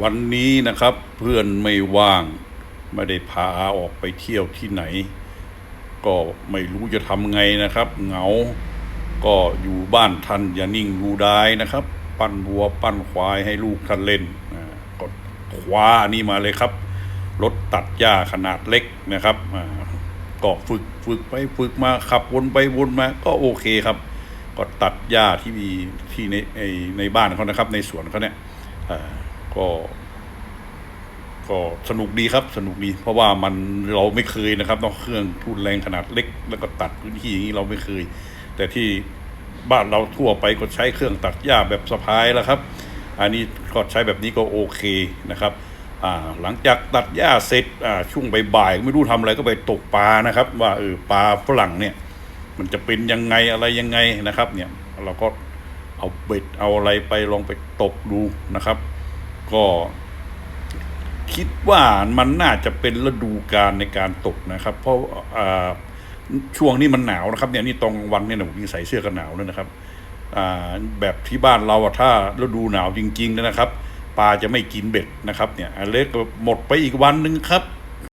วันนี้นะครับเพื่อนไม่ว่าง ไม่ได้พาออกไปเที่ยวที่ไหน ก็ไม่รู้จะทำไงนะครับ เหงา ก็อยู่บ้านท่านอย่านิ่งดูได้นะครับ ปั้นวัวปั้นควายให้ลูกท่านเล่นก็คว้านี่มาเลยครับรถตัดหญ้าขนาดเล็กนะครับก็ฝึกฝึกไปฝึกมาขับวนไปวนมาก็โอเคครับ ก็ตัดหญ้าที่มีที่ในในบ้านเขานะครับ ในสวนเขาเนี่ยอ่า ก็ก็สนุกดีครับ สนุกดี เพราะว่ามันเราไม่เคยนะครับต้องเครื่องทุนแรงขนาดเล็ก แล้วก็ตัดพื้นที่อย่างนี้เราไม่เคย แต่ที่บ้านเราทั่วไปก็ใช้เครื่องตัดหญ้าแบบสะพายแล้วครับ อันนี้ก็ใช้แบบนี้ก็โอเคนะครับหลังจากตัดหญ้าเสร็จช่วงบ่ายๆไม่รู้ทำอะไรก็ไปตกปลานะครับ ว่าเออปลาฝรั่งเนี่ย มันจะเป็นยังไงอะไรยังไงนะครับ เนี่ยเราก็เอาเบ็ดเอาอะไรไปลองไปตกดูนะครับ ก็คิดว่ามันน่าจะเป็นฤดูการในการตกนะครับ เพราะอ่าช่วงนี้มันหนาวนะครับ เนี่ยนี่ตรงวันเนี่ยผมยังใส่เสื้อกันหนาวเลยนะครับอ่าแบบที่บ้านเราอะถ้าฤดูหนาวจริงๆนะครับปลาจะไม่กินเบ็ดนะครับ เนี่ยอเล็กหมดไปอีกวันหนึ่งครับ